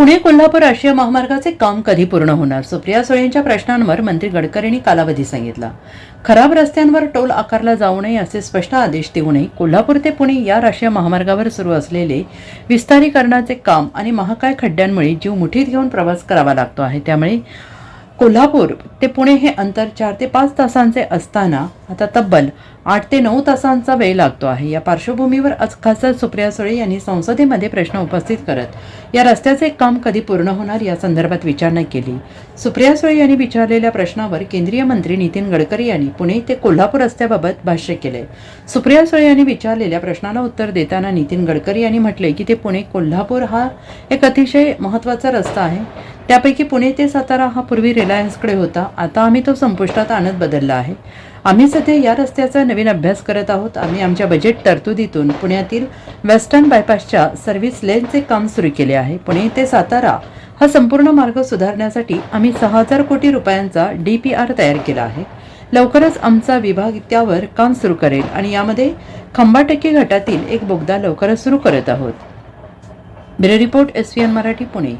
पुणे कोल्हापूर राष्ट्रीय महामार्गाचे काम कधी पूर्ण होणार? सुप्रिया सुळेंच्या प्रश्नांवर मंत्री गडकरींनी कालावधी सांगितला. खराब रस्त्यांवर टोल आकारला जाऊ नये असे स्पष्ट आदेश देऊनही कोल्हापूर ते पुणे या राष्ट्रीय महामार्गावर सुरू असलेले विस्तारीकरणाचे काम आणि महाकाय खड्ड्यांमुळे जीव मुठीत घेऊन प्रवास करावा लागतो आहे. त्यामुळे कोल्हापूर ते पुणे हे अंतर चार ते पाच तासांचे असताना आता तब्बल आठ ते नऊ तासांचा वेळ लागतो आहे. या पार्श्वभूमीवर आज खासदार सुप्रिया सुळे यांनी संसदेमध्ये प्रश्न उपस्थित करत या रस्त्याचे काम कधी पूर्ण होणार या संदर्भात विचारणा केली. सुप्रिया सुळे यांनी विचारलेल्या प्रश्नावर केंद्रीय मंत्री नितीन गडकरी यांनी पुणे ते कोल्हापूर रस्त्याबाबत भाष्य केले. सुप्रिया सुळे यांनी विचारलेल्या प्रश्नाला उत्तर देताना नितीन गडकरी यांनी म्हटले की ते पुणे कोल्हापूर हा एक अतिशय महत्त्वाचा रस्ता आहे. त्यापैकी पुणे ते सातारा हा पूर्वी रिलायन्सकडे होता. आता आम्ही तो संपुष्टात आणत बदलला आहे. आम्ही सध्या या रस्त्याचा नवीन अभ्यास करत आहोत. आम्ही आमच्या बजेट तरतुदीतून पुण्यातील वेस्टर्न बायपासच्या सर्व्हिस लेनचे काम सुरू केले आहे. पुणे ते सातारा हा संपूर्ण मार्ग सुधारण्यासाठी आम्ही सहा हजार कोटी रुपयांचा डी पी आर तयार केला आहे. लवकरच आमचा विभाग त्यावर काम सुरू करेल आणि यामध्ये खंबाटक्की घाटातील एक बोगदा लवकरच सुरू करत आहोत. Bureau report S Marathi Pune.